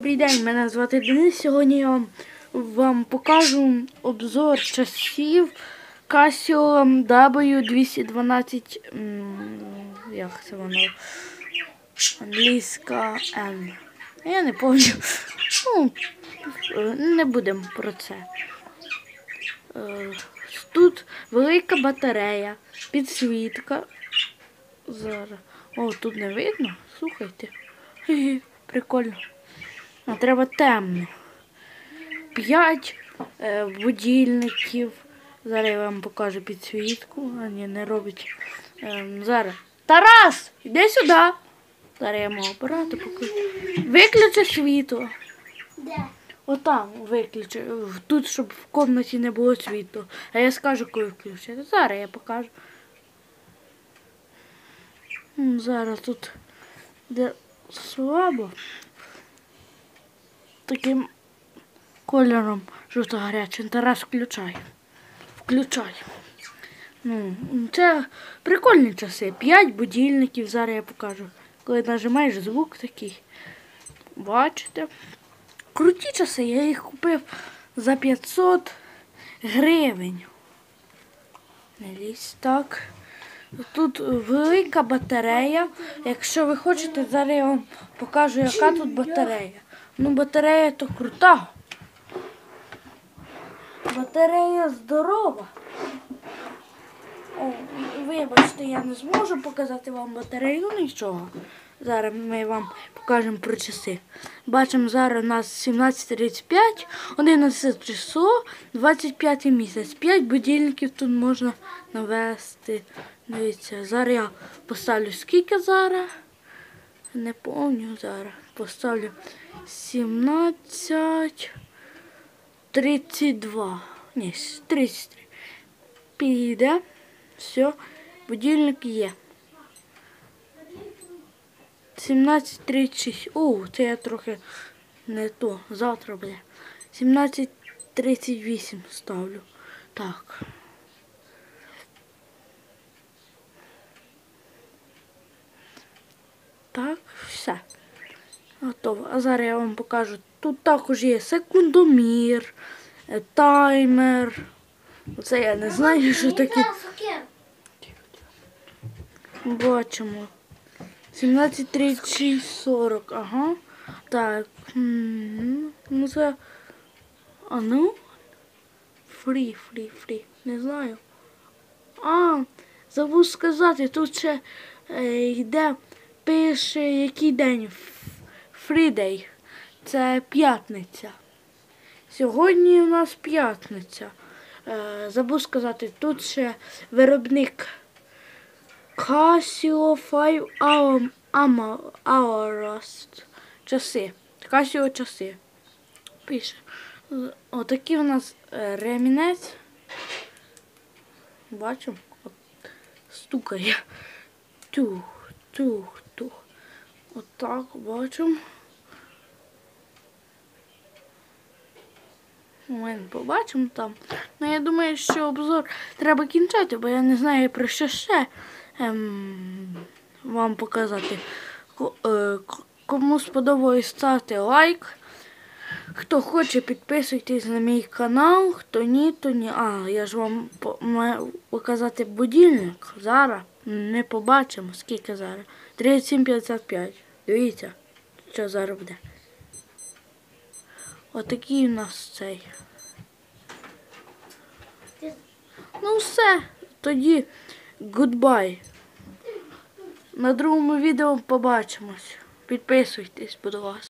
Добрий день, мене звати Денис. Сьогодні я вам, покажу обзор часів Casio W212. Як це воно? Англійська N. Я не пам'ятаю. Ну, не будемо про це. Е, Тут велика батарея, підсвітка. Зараз. О, тут не видно. Слухайте. Прикольно. А треба темно. П'ять е, будильників. Зараз я вам покажу підсвітку. А ні, не робить. Ем, зараз. Тарас! Іди сюди. Зараз я мого апарату покажу. Виключи світло. Де? Отам виключи. Тут, щоб в кімнаті не було світла. А я скажу, коли включити. Зараз я покажу. Зараз тут де слабо. Таким кольором жовто-гарячим. Тарас включай. Включай. Ну, це прикольні часи. П'ять будильників, зараз я покажу. Коли нажимаєш звук такий. Бачите? Круті часи, я їх купив за 500 гривень. Не лізь так. Тут велика батарея. Якщо ви хочете, зараз я вам покажу, яка тут батарея. Ну, батарея то крута. Батарея здорова. О, вибачте, я не зможу показати вам батарею, ну нічого. Зараз ми вам покажемо про часи. Бачимо, зараз у нас 17.35, 11 число, 25 місяць. 5 будильників тут можна навести. Дивіться, зараз я поставлю скільки зараз. Не пам'ятаю зараз. Поставлю 17. 32. Ні, 33. Піде. Все, будильник є. 17.36. О, це я трохи не то. Завтра буде. 17.38 ставлю. Так, все. Готово. А зараз я вам покажу. Тут також є секундомір, е, таймер. Оце я не знаю, що таке. Бачимо. 17.36.40, ага. Так. Ну це. А ну? Фрі, фрі, фрі. Не знаю. А, забув сказати, тут ще е, йде, пише який день. Фрідей. Це п'ятниця. Сьогодні у нас п'ятниця. Е, забув сказати, тут ще виробник Casio 5 hour, hour, hours. Часи. Casio часи. Пише. Отакий у нас е, ремінець. Бачимо? Стукає. Тух, тух, тух. Отак бачимо. Ми побачимо там. Ну, я думаю, що обзор треба кінчати, бо я не знаю про що ще ем, вам показати. Е, Кому сподобалось, ставте лайк. Хто хоче, підписуйтесь на мій канал, хто ні, то ні. А, я ж вам маю показати будильник. Зараз не побачимо, скільки зараз. 37,55. Дивіться, що зараз буде. Отакий у нас цей. Ну все, тоді гудбай. На другому відео побачимось. Підписуйтесь, будь ласка.